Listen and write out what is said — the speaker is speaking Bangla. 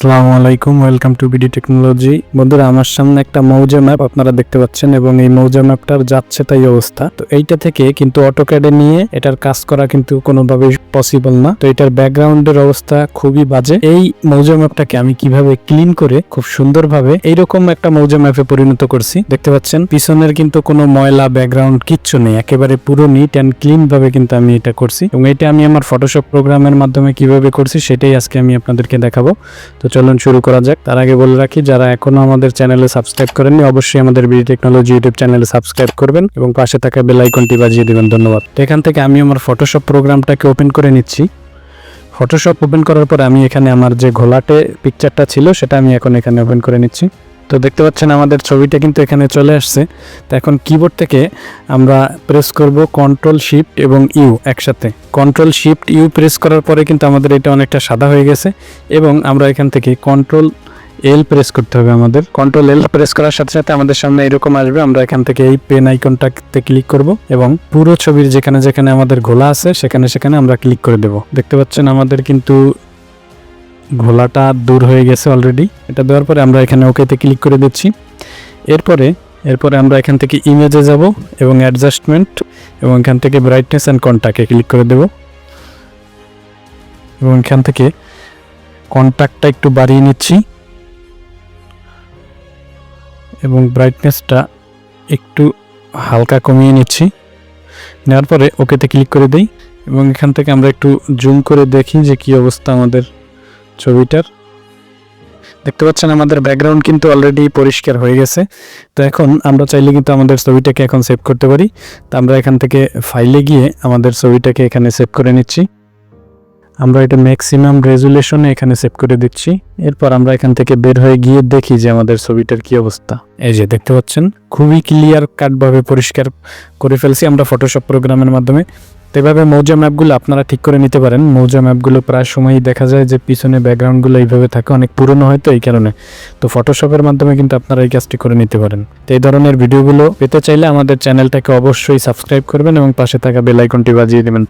আসসালামু আলাইকুম, ওয়েলকাম টু বিডি টেকনোলজি। বন্ধুরা, আমার সামনে একটা মৌজা ম্যাপ আপনারা দেখতে পাচ্ছেন এবং এই মৌজা ম্যাপটার যাচ্ছে তাই অবস্থা। তো এইটা থেকে কিন্তু অটোক্যাডে নিয়ে এটার কাজ করা কিন্তু কোনোভাবে পসিবল না। তো এটার ব্যাকগ্রাউন্ডের অবস্থা খুবই বাজে। এই মৌজা ম্যাপটাকে আমি কীভাবে ক্লিন করে খুব সুন্দরভাবে এইরকম একটা মৌজা ম্যাপে পরিণত করছি, দেখতে পাচ্ছেন? পিছনের কিন্তু কোনো ময়লা, ব্যাকগ্রাউন্ড কিচ্ছু নেই। একেবারে পুরো নিট অ্যান্ড ক্লিন ভাবে কিন্তু আমি এটা করছি। এবং এটা আমি আমার ফটোশপ প্রোগ্রামের মাধ্যমে কীভাবে করছি, সেটাই আজকে আমি আপনাদেরকে দেখাবো। তো চলুন শুরু করা যাক। তার আগে বলে রাখি, যারা এখনও আমাদের চ্যানেলে সাবস্ক্রাইব করেননি, অবশ্যই আমাদের বিডি টেকনোলজি ইউটিউব চ্যানেলে সাবস্ক্রাইব করবেন এবং পাশে থাকা বেল আইকনটি বাজিয়ে দেবেন। ধন্যবাদ। এখান থেকে আমি আমার ফটোশপ প্রোগ্রামটাকে ওপেন করে নিচ্ছি। ফটোশপ ওপেন করার পর আমি এখানে আমার যে ঘোলাটে পিকচারটা ছিল, সেটা আমি এখন এখানে ওপেন করে নিচ্ছি। তো দেখতে পাচ্ছেন আমাদের ছবিটা কিন্তু এখানে চলে আসছে। তো এখন কিবোর্ড থেকে আমরা প্রেস করব কন্ট্রোল শিফট এবং ইউ একসাথে। কন্ট্রোল শিফট ইউ প্রেস করার পরে কিন্তু আমাদের এটা অনেকটা সাদা হয়ে গেছে এবং আমরা এখান থেকে কন্ট্রোল এল প্রেস করতে হবে আমাদের। কন্ট্রোল এল প্রেস করার সাথে সাথে আমাদের সামনে এরকম আসবে। আমরা এখান থেকে এই পেন আইকনটাতে ক্লিক করব এবং পুরো ছবির যেখানে যেখানে আমাদের ঘোলা আছে সেখানে সেখানে আমরা ক্লিক করে দেব। দেখতে পাচ্ছেন আমাদের কিন্তু ঘোলাটা দূর হয়ে গেছে অলরেডি এটা দেওয়ার পরে আমরা এখানে ওকেতে ক্লিক করে দিচ্ছি। এরপরে এরপরে আমরা এখান থেকে ইমেজে যাব এবং অ্যাডজাস্টমেন্ট এবং এখান থেকে ব্রাইটনেস অ্যান্ড কন্ট্যাক্টে ক্লিক করে দেব। এবং এখান থেকে কন্ট্যাক্টটা একটু বাড়িয়ে নিচ্ছি। এবং ব্রাইটনেসটা একটু হালকা কমিয়ে নিচ্ছি। নেওয়ার পরে ওকেতে ক্লিক করে দিই। এবং এখান থেকে আমরা একটু জুম করে দেখি যে কি অবস্থা আমাদের ছবিটার। দেখতে পাচ্ছেন আমাদের ব্যাকগ্রাউন্ড কিন্তু অলরেডি পরিষ্কার হয়ে গেছে। তো এখন আমরা চাইলে কিন্তু আমাদের ছবিটাকে এখন সেভ করতে পারি। তো আমরা এখান থেকে ফাইলে গিয়ে আমাদের ছবিটাকে এখানে সেভ করে নিচ্ছি। আমরা এটা ম্যাক্সিমাম রেজুলেশনে এখানে সেভ করে দিচ্ছি। এরপর আমরা এখান থেকে বের হয়ে গিয়ে দেখি যে আমাদের ছবিটার কি অবস্থা। এই যে দেখতে পাচ্ছেন, খুবই ক্লিয়ার কাটভাবে পরিষ্কার করে ফেলছি আমরা ফটোশপ প্রোগ্রামের মাধ্যমে। তো এভাবে মৌজা ম্যাপগুলো আপনারা ঠিক করে নিতে পারেন। মৌজা ম্যাপগুলো প্রায় সময়ই দেখা যায় যে পিছনে ব্যাকগ্রাউন্ডগুলো এইভাবে থাকে, অনেক পুরনো হয়তো এই কারণে। তো ফটোশপের মাধ্যমে কিন্তু আপনারা এই কাজটি করে নিতে পারেন। তো এই ধরনের ভিডিওগুলো পেতে চাইলে আমাদের চ্যানেলটাকে অবশ্যই সাবস্ক্রাইব করবেন এবং পাশে থাকা বেলাইকনটি বাজিয়ে দেবেন।